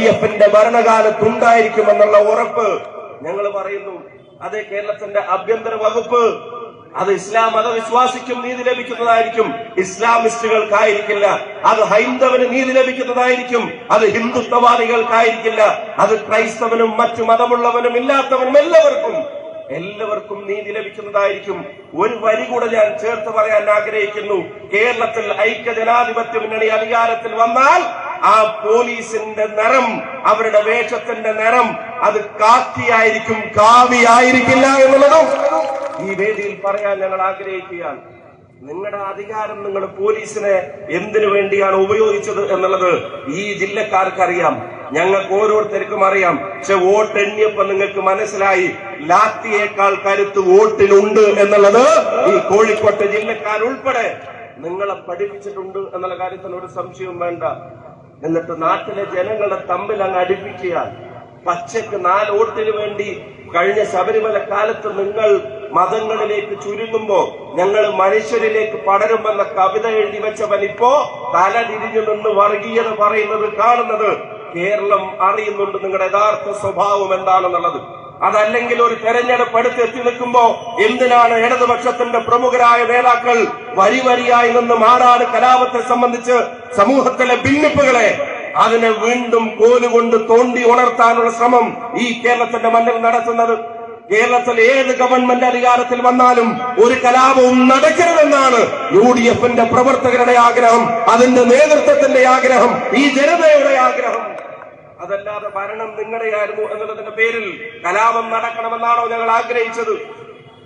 D ഭരണകാലത്ത് ഉണ്ടായിരിക്കുമെന്നുള്ള ഉറപ്പ് ഞങ്ങൾ പറയുന്നു. അതേ കേരളത്തിന്റെ ആഭ്യന്തര വകുപ്പ്. അത് ഇസ്ലാം മതവിശ്വാസിക്കും നീതി ലഭിക്കുന്നതായിരിക്കും. ഇസ്ലാമിസ്റ്റുകൾക്കായിരിക്കില്ല. അത് ഹൈന്ദവന് നീതി ലഭിക്കുന്നതായിരിക്കും. അത് ഹിന്ദുത്വവാദികൾക്കായിരിക്കില്ല. അത് ക്രൈസ്തവനും മറ്റു മതമുള്ളവനും ഇല്ലാത്തവനും എല്ലാവർക്കും എല്ലാവർക്കും നീതി ലഭിക്കുന്നതായിരിക്കും. ഒരു വരി കൂടെ ഞാൻ ചേർത്ത് പറയാൻ ആഗ്രഹിക്കുന്നു. കേരളത്തിൽ ഐക്യ ജനാധിപത്യ മുന്നണി അധികാരത്തിൽ വന്നാൽ ആ പോലീസിന്റെ നിറം അവരുടെ വേഷത്തിന്റെ നിറം അത് കാക്കിയായിരിക്കും കാവിയായിരിക്കില്ല എന്നുള്ളതും ഈ വേദിയിൽ പറയാൻ ഞങ്ങൾ ആഗ്രഹിക്കുകയാണ്. നിങ്ങളുടെ അധികാരം നിങ്ങൾ പോലീസിനെ എന്തിനു വേണ്ടിയാണ് ഉപയോഗിച്ചത് എന്നുള്ളത് ഈ ജില്ലക്കാർക്ക് അറിയാം ഞങ്ങൾക്ക് ഓരോരുത്തർക്കും അറിയാം. പക്ഷെ വോട്ട് എണ്ണിയപ്പോ നിങ്ങൾക്ക് മനസ്സിലായി ലാത്തിയേക്കാൾ കരുത്ത് വോട്ടിനുണ്ട് എന്നുള്ളത് ഈ കോഴിക്കോട്ടെ ജില്ലക്കാരുൾപ്പെടെ നിങ്ങളെ പഠിപ്പിച്ചിട്ടുണ്ട് എന്നുള്ള കാര്യത്തിൽ ഒരു സംശയവും വേണ്ട. എന്നിട്ട് നാട്ടിലെ ജനങ്ങളെ തമ്മിൽ അങ്ങ് അടുപ്പിക്കുക പച്ചക്ക് നാല് ഓട്ടിന് വേണ്ടി കഴിഞ്ഞ ശബരിമല കാലത്ത് നിങ്ങൾ മതങ്ങളിലേക്ക് ചുരുങ്ങുമ്പോ ഞങ്ങൾ മനുഷ്യരിലേക്ക് പടരുമെന്ന കവിത എഴുതി വെച്ചവൻ ഇപ്പോ തല തിരിഞ്ഞു നിന്ന് വർഗീയത പറയുന്നത് കാണുന്നത് കേരളം അറിയുന്നുണ്ട് നിങ്ങളുടെ യഥാർത്ഥ സ്വഭാവം എന്താണെന്നുള്ളത്. അതല്ലെങ്കിൽ ഒരു തെരഞ്ഞെടുപ്പ് എടുത്ത് എത്തി നിൽക്കുമ്പോ എന്തിനാണ് ഇടതുപക്ഷത്തിന്റെ പ്രമുഖരായ നേതാക്കൾ വരി വരിയായി നിന്ന് മാറാട് കലാപത്തെ സംബന്ധിച്ച് സമൂഹത്തിലെ ഭിന്നിപ്പുകളെ അതിനെ വീണ്ടും കോലുകൊണ്ട് തോണ്ടി ഉണർത്താനുള്ള ശ്രമം ഈ കേരളത്തിന്റെ മണ്ണിൽ നടത്തുന്നത്. കേരളത്തിൽ ഏത് ഗവൺമെന്റ് അധികാരത്തിൽ വന്നാലും ഒരു കലാപവും നടക്കരുതെന്നാണ് യു ഡി എഫിന്റെ പ്രവർത്തകരുടെ ആഗ്രഹം. അതിന്റെ നേതൃത്വത്തിന്റെ ആഗ്രഹം ഈ ജനതയുടെ ആഗ്രഹം. അതല്ലാതെ ഭരണം നിങ്ങളുടെയായിരുന്നു എന്നുള്ളതിന്റെ പേരിൽ കലാപം നടക്കണമെന്നാണോ ഞങ്ങൾ ആഗ്രഹിച്ചത്?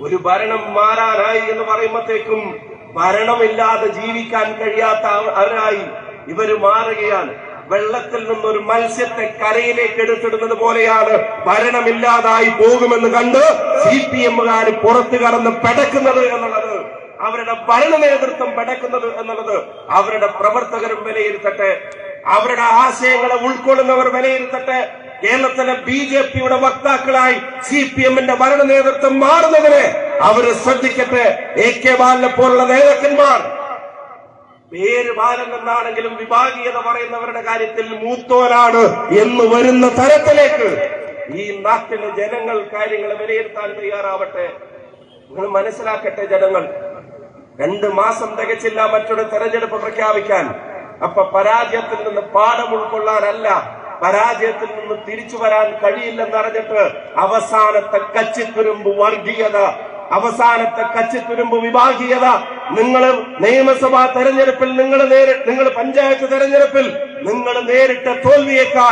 ഒരു ഭരണം മാറാനായി എന്ന് പറയുമ്പോഴത്തേക്കും ഭരണമില്ലാതെ ജീവിക്കാൻ കഴിയാത്ത അവരായി ഇവർ മാറുകയാണ്. വെള്ളത്തിൽ നിന്നൊരു മത്സ്യത്തെ കരയിലേക്ക് എടുത്തിടുന്നത് പോലെയാണ് ഭരണമില്ലാതായി പോകുമെന്ന് കണ്ട് സി പി എമ്മുകാർ പുറത്തു കടന്ന് പെടക്കുന്നത് എന്നുള്ളത് അവരുടെ ഭരണ നേതൃത്വം പെടക്കുന്നത് എന്നുള്ളത് അവരുടെ പ്രവർത്തകരും വിലയിരുത്തട്ടെ. അവരുടെ ആശയങ്ങളെ ഉൾക്കൊള്ളുന്നവർ വിലയിരുത്തട്ടെ. കേരളത്തിലെ ബി ജെ പിയുടെ വക്താക്കളായി സി പി എമ്മിന്റെ ഭരണ നേതൃത്വം മാറുന്നതിന് അവർ ശ്രദ്ധിക്കട്ടെ. എ കെ ബാലിനെ പോലുള്ള നേതാക്കന്മാർ. പേര് ബാലൻ എന്നാണെങ്കിലും വിഭാഗീയത പറയുന്നവരുടെ കാര്യത്തിൽ മൂത്തോനാണ് എന്ന് വരുന്ന തരത്തിലേക്ക് ഈ നാട്ടിലെ ജനങ്ങൾ കാര്യങ്ങൾ വിലയിരുത്താൻ തയ്യാറാവട്ടെ. നിങ്ങൾ മനസ്സിലാക്കട്ടെ ജനങ്ങൾ. രണ്ട് മാസം തികച്ചില്ല മറ്റൊരു തെരഞ്ഞെടുപ്പ് പ്രഖ്യാപിക്കാൻ. അപ്പൊ പരാജയത്തിൽ നിന്ന് പാഠം ഉൾക്കൊള്ളാനല്ല പരാജയത്തിൽ നിന്ന് തിരിച്ചു വരാൻ കഴിയില്ലെന്നറിഞ്ഞിട്ട് അവസാനത്തെ കച്ചിത്തുരുമ്പ് വർഗീയത അവസാനത്തെ കച്ചിത്തുരുമ്പ് വിഭാഗീയത. നിങ്ങൾ നിയമസഭാ തെരഞ്ഞെടുപ്പിൽ നിങ്ങൾ നേരി നിങ്ങൾ പഞ്ചായത്ത് തെരഞ്ഞെടുപ്പിൽ നിങ്ങൾ നേരിട്ട തോൽവിയേക്കാൾ